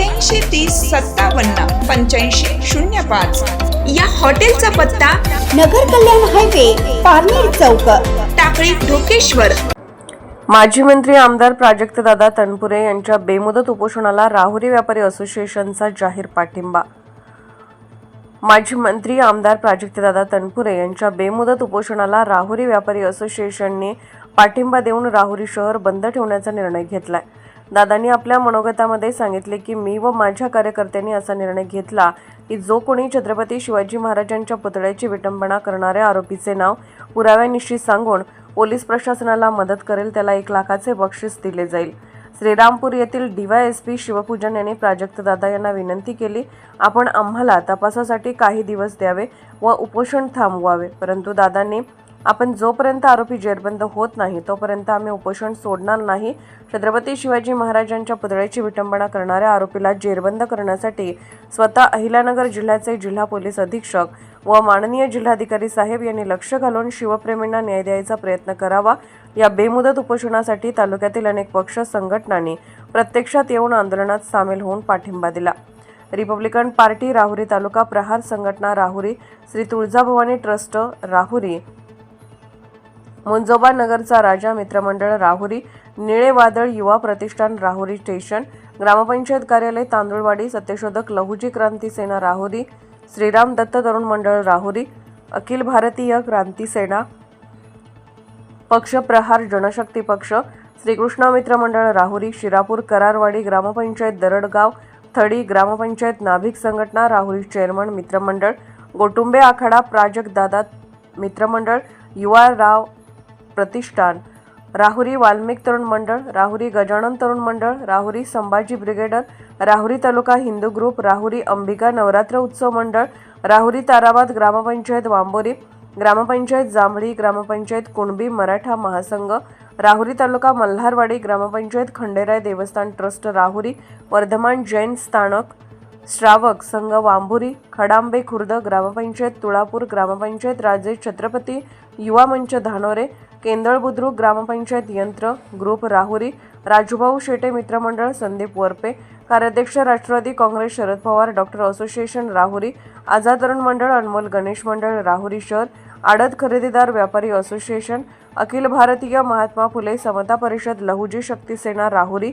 अठ्ठ्याऐंशी तीस सत्तावन्न पंच्याऐंशी शून्य पाच. या हॉटेलचा पत्ता नगर कल्याण हायवे पारनेर चौक टाकळी ढोकेश्वर. माजी मंत्री आमदार प्राजक्तदादा तनपुरे यांच्या बेमुदत उपोषणाला राहुरी व्यापारी असोसिएशनचा जाहीर पाठिंबा. माजी मंत्री आमदार प्राजक्तदादा तनपुरे यांच्या बेमुदत उपोषणाला राहुरी व्यापारी असोसिएशनने पाठिंबा देऊन राहुरी शहर बंद ठेवण्याचा निर्णय घेतला आहे दादांनी आपल्या मनोगतामध्ये सांगितले की मी व माझ्या कार्यकर्त्यांनी असा निर्णय घेतला की जो कोणी छत्रपती शिवाजी महाराजांच्या पुतळ्याची विटंबना करणाऱ्या आरोपीचे नाव पुराव्यानिशी सांगून पोलीस प्रशासनाला मदत करेल त्याला एक लाखाचे बक्षीस दिले जाईल. श्रीरामपूर येथील डीवायएसपी शिवपूजन यांनी प्राजक्तदादा यांना विनंती केली आपण आम्हाला तपासासाठी काही दिवस द्यावे व उपोषण थांबवावे. परंतु दादांनी आपण जोपर्यंत आरोपी जेरबंद होत नाही तोपर्यंत आम्ही उपोषण सोडणार नाही. छत्रपती शिवाजी महाराजांच्या पुतळ्याची विटंबना करणाऱ्या आरोपीला जेरबंद करण्यासाठी स्वतः अहिल्यानगर जिल्ह्याचे जिल्हा पोलीस अधीक्षक व माननीय जिल्हाधिकारी साहेब यांनी लक्ष घालून शिवप्रेमींना न्याय द्यायचा प्रयत्न करावा. या बेमुदत उपोषणासाठी तालुक्यातील अनेक पक्ष संघटनांनी प्रत्यक्षात येऊन आंदोलनात सामील होऊन पाठिंबा दिला. Republican party Rahuri taluka Prahar Sanghatana Rahuri Shri Tuljabhavani trust Rahuri Munjoba नगरचा राजा मित्रमंडळ राहुरी निळे वादळ युवा प्रतिष्ठान राहुरी स्टेशन ग्रामपंचायत कार्यालय तांदुळवाडी सत्यशोधक लहुजी क्रांती सेना राहुरी श्रीराम दत्त तरुण मंडळ राहुरी अखिल भारतीय क्रांती सेना पक्ष प्रहार जनशक्ती पक्ष श्रीकृष्ण मित्र मंडळ राहुरी शिरापूर करारवाडी ग्रामपंचायत दरडगाव थडी ग्रामपंचायत नाभिक संघटना राहुरी चेअरमन मित्रमंडळ गोटुंबे आखाडा प्राजक दादा मित्रमंडळ युवा राव प्रतिष्ठान. राहुरी वाल्मिक तरुण मंडळ राहुरी गजानन तरुण मंडळ राहुरी संभाजी ब्रिगेडर राहुरी तालुका हिंदू ग्रुप राहुरी अंबिका नवरात्र उत्सव मंडळ राहुरी ताराबाद ग्रामपंचायत वांबोरी ग्रामपंचायत जांभळी ग्रामपंचायत कुणबी मराठा महासंघ राहुरी तालुका मल्हारवाडी ग्रामपंचायत खंडेराय देवस्थान ट्रस्ट राहुरी वर्धमान जैन स्थानक श्रावक संघ वांभुरी खडांबे खुर्द ग्रामपंचायत तुळापूर ग्रामपंचायत राजे छत्रपती युवा मंच धानोरे केंदळ बुद्रुक ग्रामपंचायत यंत्र ग्रुप राहुरी राजूभाऊ शेटे मित्रमंडळ संदीप वरपे कार्याध्यक्ष राष्ट्रवादी काँग्रेस शरद पवार डॉक्टर असोसिएशन राहुरी आझाद तरुण मंडळ अनमोल गणेश मंडळ राहुरी शहर आडत खरेदीदार व्यापारी असोसिएशन अखिल भारतीय महात्मा फुले समता परिषद लहुजी शक्ती सेना राहुरी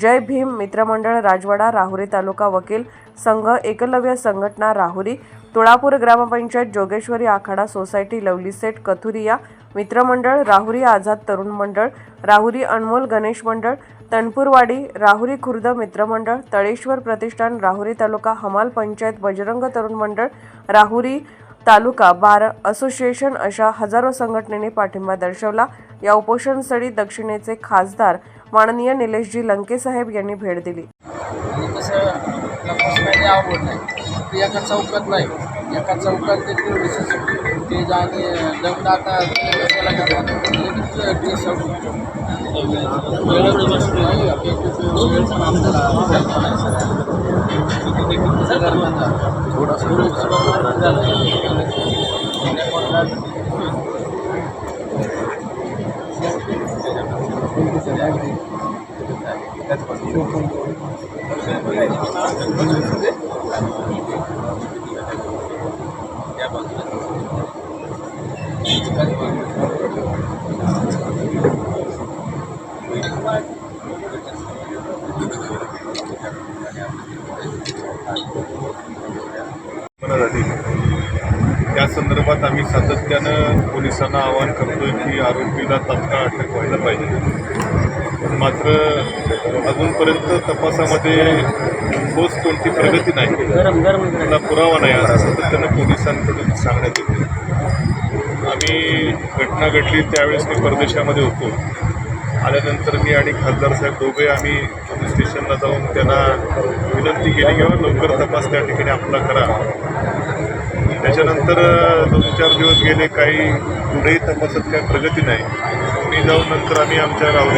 जय भीम मित्रमंडळ राजवाडा राहुरी तालुका वकील संघ Eklavya Sanghatana Rahuri Tulapur grampanchayat Jogeshwari Akhada society lovely set Kathuria मित्रमंडळ राहुरी आझाद तरुण मंडळ राहुरी अनमोल गणेश मंडळ तणपूरवाडी राहुरी खुर्द मित्रमंडळ तळेश्वर प्रतिष्ठान राहुरी तालुका हमाल पंचायत बजरंग तरुण मंडळ राहुरी तालुका बार असोसिएशन अशा हजारो संघटनेने पाठिंबा दर्शवला. या उपोषणस्थळी दक्षिणेचे खासदार माननीय निलेशजी लंकेसाहेब यांनी भेट दिली. तसं आवड नाही. एका चौकात नाही. एका चौकात ते लग्न आता केला गेला लगेच ते सोडून बनत जातील त्या संदर्भात संदर्भात आम्ही सातत्यानं पोलिसांना आवाहन करतोय की आरोपीला तात्काळ अटक व्हायला पाहिजे. मात्र अजूनपर्यंत तपासामध्ये ठोस कोणती प्रगती नाही. त्याला पुरावा नाही असं सातत्यानं पोलिसांकडून सांगण्यात येते. आम्ही घटना घडली त्यावेळेस मी परदेशामध्ये होतो. आल्यानंतर मी आणि खासदार साहेब दोघे आम्ही पोलीस स्टेशनला जाऊन त्यांना विनंती केली किंवा लवकर तपास त्या ठिकाणी आपला करा. त्याच्यानंतर दोन चार दिवस गेले काही पुढेही तपासात काही प्रगती नाही. जाऊन नंतर आम्ही आमच्या राहुल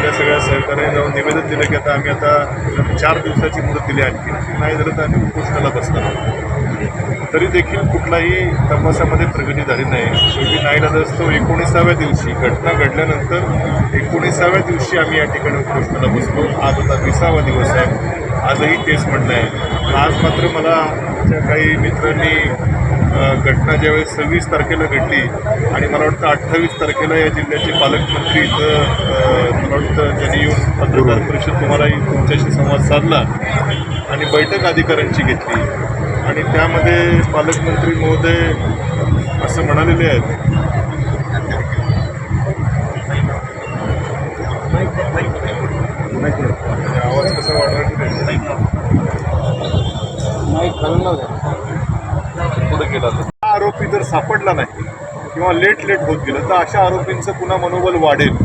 त्या सगळ्या सहकार्याने जाऊन निवेदन दिलं की आता आम्ही आता चार दिवसाची मुदत दिली आणखी. नाही झालं तर आम्ही उपोषणाला बसणार तरी देखील कुठलाही तपासामध्ये प्रगती झाली नाही. शेवटी नाईलाज असतो एकोणीसाव्या दिवशी घटना घडल्यानंतर एकोणीसाव्या दिवशी आम्ही या ठिकाणी उपोषणाला बसलो. आज आता विसावा दिवस आहे. आजही तेच म्हणणं आहे. आज मात्र मला आमच्या काही मित्रांनी घटना ज्यावेळेस सव्वीस तारखेला घडली आणि मला वाटतं अठ्ठावीस तारखेला या जिल्ह्याचे पालकमंत्री इथं मला वाटतं त्यांनी येऊन पत्रकार परिषद तुम्हालाही तुमच्याशी संवाद साधला आणि बैठक अधिकाऱ्यांची घेतली आणि त्यामध्ये पालकमंत्री महोदय असं म्हणालेले आहेत आवाज कसा वाढवायचा नाही पुढे गेला तर हा आरोपी जर सापडला नाही किंवा लेट लेट होत गेलं तर अशा आरोपींचं पुन्हा मनोबल वाढेल.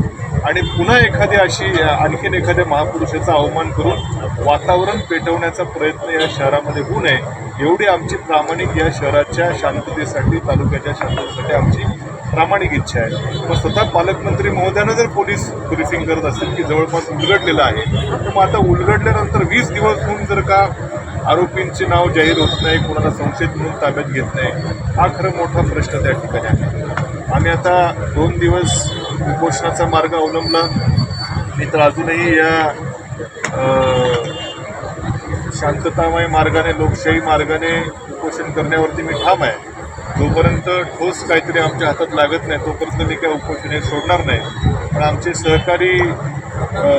आणि पुन्हा एखादी अशी आणखीन एखाद्या महापुरुषाचा अवमान करून वातावरण पेटवण्याचा प्रयत्न या शहरामध्ये होऊ नये एवढी आमची प्रामाणिक या शहराच्या शांततेसाठी तालुक्याच्या शांततेसाठी आमची प्रामाणिक इच्छा आहे. मग स्वतः पालकमंत्री महोदयानं जर पोलीस ब्रिफिंग करत असतील की जवळपास उलगडलेलं आहे तर मग आता उलगडल्यानंतर वीस दिवस होऊन जर का आरोपींचे नाव जाहीर होत नाही कोणाला संशयित म्हणून ताब्यात घेत नाही. हा खरं मोठा प्रश्न त्या ठिकाणी आहे. आम्ही आता दोन दिवस उपोषणाचा मार्ग अवलंबला. मी तर अजूनही या शांततामय मार्गाने लोकशाही मार्गाने उपोषण करण्यावरती मी ठाम आहे. जोपर्यंत ठोस काहीतरी आमच्या हातात लागत नाही तोपर्यंत मी काय उपोषण हे सोडणार नाही. पण आमचे सहकारी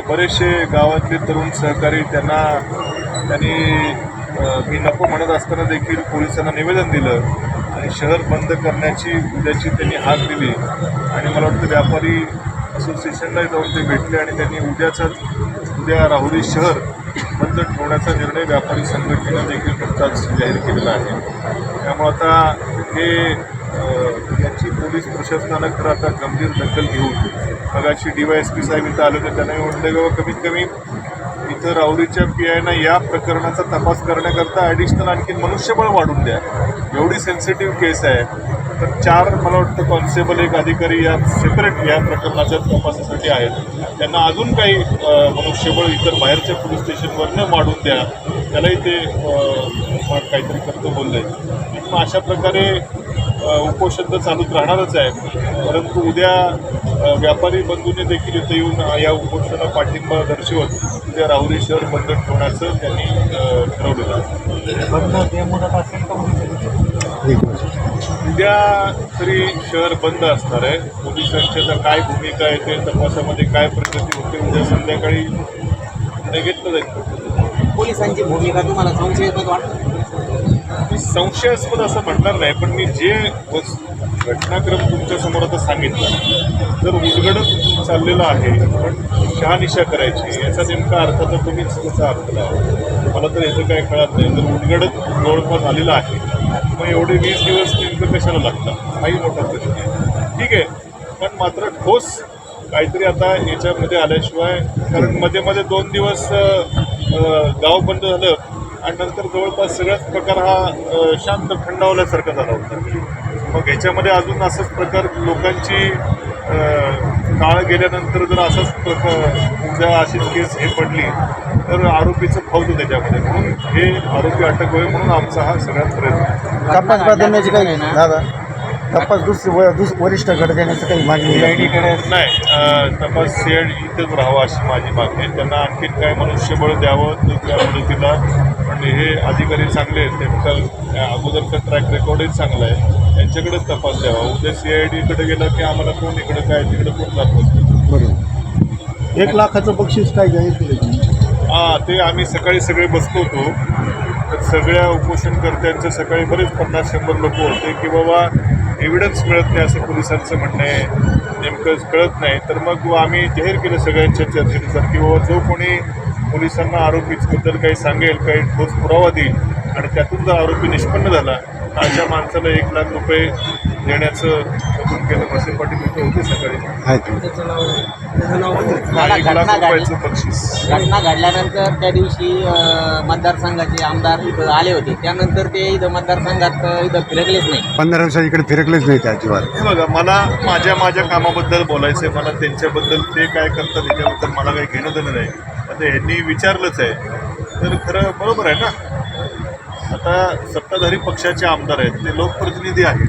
बरेचसे गावातले तरुण सहकारी त्यांना त्यांनी मी नको म्हणत असताना देखील पोलिसांना निवेदन दिलं आणि शहर बंद करण्याची उद्याची त्यांनी हाक दिली. आणि मला वाटतं व्यापारी असोसिएशनला जाऊन ते भेटले आणि त्यांनी उद्याचाच उद्या राहुरी शहर बंद ठेवण्याचा निर्णय व्यापारी संघटनेनं देखील नुकताच जाहीर केलेला आहे. त्यामुळं आता हे याची पोलीस प्रशासनानं खरं आता गंभीर दखल घेऊन मगाशी डी वाय एस पी साहेब इथं आले होते त्यांना मी म्हटलं की बाबा कमीत कमी इथं राहुरीच्या पी आयनं या प्रकरणाचा तपास करण्याकरता ॲडिशनल आणखी मनुष्यबळ वाढून द्या. एवढी सेन्सिटिव्ह केस आहे. तर चार मला वाटतं कॉन्स्टेबल एक अधिकारी या सेपरेट या प्रकरणाच्या तपासासाठी आहेत. त्यांना अजून काही मनुष्यबळ इतर बाहेरच्या पोलीस स्टेशनवरनं वाढून द्या. त्यालाही ते काहीतरी करतो बोलले मग अशा प्रकारे उपोषण तर चालूच राहणारच आहे. परंतु उद्या व्यापारी बंधूंनी देखील इथं येऊन या उपोषणाला पाठिंबा दर्शवत उद्या राहुरी शहर बंद ठेवण्याचं त्यांनी ठरवलेलं आहे. उद्या तरी शहर बंद असणार आहे. पोलिसांची आता काय भूमिका आहे ते तपासामध्ये काय प्रगती होते उद्या संध्याकाळी निर्णय घेतलं जाईल पोलिसांची भूमिका तुम्हाला संशयास्पद वाटत? मी संशयास्पद असं म्हणणार नाही पण मी जे घटनाक्रम तुमच्यासमोर आता सांगितला तर उलगडत चाललेला आहे पण शहानिशा करायची याचा नेमका अर्थाचा तुम्हीच त्याचा अर्थ लावा. मला तर याचं काय कळत नाही जर उलगडत जवळपास झालेला आहे मग एवढे वीस दिवस नेमकं कशाला लागतात? हाही मोठा प्रश्न आहे. ठीक आहे पण मात्र ठोस काहीतरी आता याच्यामध्ये आल्याशिवाय कारण मध्ये मध्ये दोन दिवस गाव बंद झालं आणि नंतर जवळपास सगळाच प्रकार हा शांत थंडावल्यासारखा झाला होता. मग ह्याच्यामध्ये अजून असंच प्रकार लोकांची काळ गेल्यानंतर जर असाच प्रकार उद्या अशीच केस हे पडली तर आरोपीचं फावतं त्याच्यामध्ये म्हणून हे आरोपी अटक होईल म्हणून आमचा हा सगळ्यात प्रयत्न तपास बदलण्याची काही दादा? तपास दुसरी व दुस वरिष्ठाकडे देण्याचं काही मागणी नाही नाही तपास सीआयड इथेच राहावा अशी माझी मागणी आहे. त्यांना आणखीन काय मनुष्यबळ द्यावं तर त्या मदतीला आणि हे अधिकारी चांगले आहेत त्यांचा अगोदरचा ट्रॅक रेकॉर्डही चांगला आहे. त्यांच्याकडेच तपास द्यावा. उद्या सी आय डीकडे गेला की आम्हाला कोण इकडे काय तिकडे कोण जात बरोबर. एक लाखाचं बक्षीस काय जाहीर केलं हां ते आम्ही सकाळी सगळे बसलो होतो. तर सगळ्या उपोषणकर्त्यांचे सकाळी बरेच पन्नास शंभर लोक होते की बाबा एव्हिडन्स मिळत नाही असं पोलिसांचं म्हणणं आहे. नेमकं कळत नाही. तर मग आम्ही जाहीर केलं सगळ्यांच्या चर्चेनुसार की बाबा जो कोणी पोलिसांना आरोपीबद्दल काही सांगेल काही ठोस पुरावा देईल आणि त्यातून जर आरोपी निष्पन्न झाला तर अशा माणसाला एक लाख रुपये देण्याचं केलं. वसे पाटील इथे होते सकाळी. त्याचं नाव त्याचं नाव एक लाख रुपयाचं बक्षीस. घटना घडल्यानंतर त्या दिवशी मतदारसंघाचे आमदार इथं आले होते. त्यानंतर ते इथं मतदारसंघात इथं फिरकलेच नाही. पंधरा दिवसात इकडे फिरकलेच नाही त्या अजिबात. हे बघा मला माझ्या माझ्या कामाबद्दल बोलायचं आहे मला त्यांच्याबद्दल ते काय करतात त्याच्याबद्दल मला काही घेणं देणं नाही. तर यांनी विचारलंच आहे. तर खरं बरोबर आहे ना? आता सत्ताधारी पक्षाचे आमदार आहेत ते लोकप्रतिनिधी आहेत.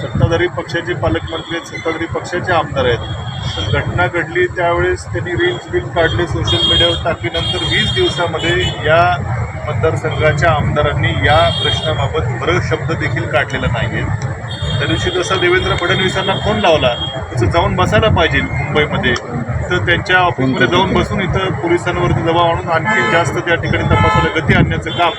सत्ताधारी पक्षाचे पालकमंत्री आहेत सत्ताधारी पक्षाचे आमदार आहेत. तर घटना घडली त्यावेळेस त्यांनी रील्स बिल काढले सोशल मीडियावर टाकल्यानंतर वीस दिवसामध्ये या मतदारसंघाच्या आमदारांनी या प्रश्नाबाबत बरं शब्द देखील काढलेला नाही आहेत त्या दिवशी जसा देवेंद्र फडणवीसांना फोन लावला तसं जाऊन बसायला पाहिजे मुंबईमध्ये. तर त्यांच्या ऑफिसमध्ये जाऊन बसून इथं पोलिसांवरती दबाव आणून आणखी जास्त त्या ठिकाणी तपासाला गती आणण्याचं काम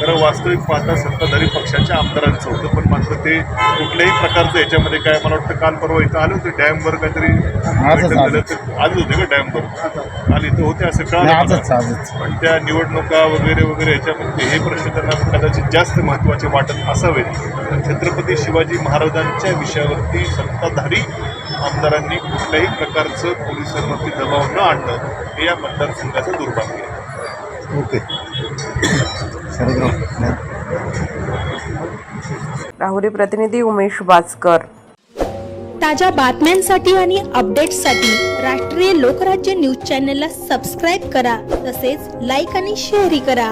खरं वास्तविक पाहता सत्ताधारी पक्षाच्या आमदारांचं होतं. पण मात्र ते कुठल्याही प्रकारचं याच्यामध्ये काय मला वाटतं काल परवा इथं आले होते डॅमवर काहीतरी आले होते. का डॅमवर काल इथं होते असं कळालं. पण त्या निवडणुका वगैरे वगैरे याच्यामध्ये हे प्रश्न त्यांना कदाचित जास्त महत्त्वाचे वाटत असावेत. तर छत्रपती शिवाजी महाराजांच्या विषयावरती सत्ताधारी आमदारांनी कुठल्याही प्रकारचं पोलिसांवरती दबाव न आणणं हे या मतदारसंघाचं दुर्भाग्य आहे. ओके. राहुरी प्रतिनिधी उमेश बाचकर ताज्या बातम्यांसाठी आणि अपडेट्ससाठी राष्ट्रीय लोकराज्य न्यूज चॅनलला सबस्क्राईब करा तसेच लाईक आणि शेअरही करा.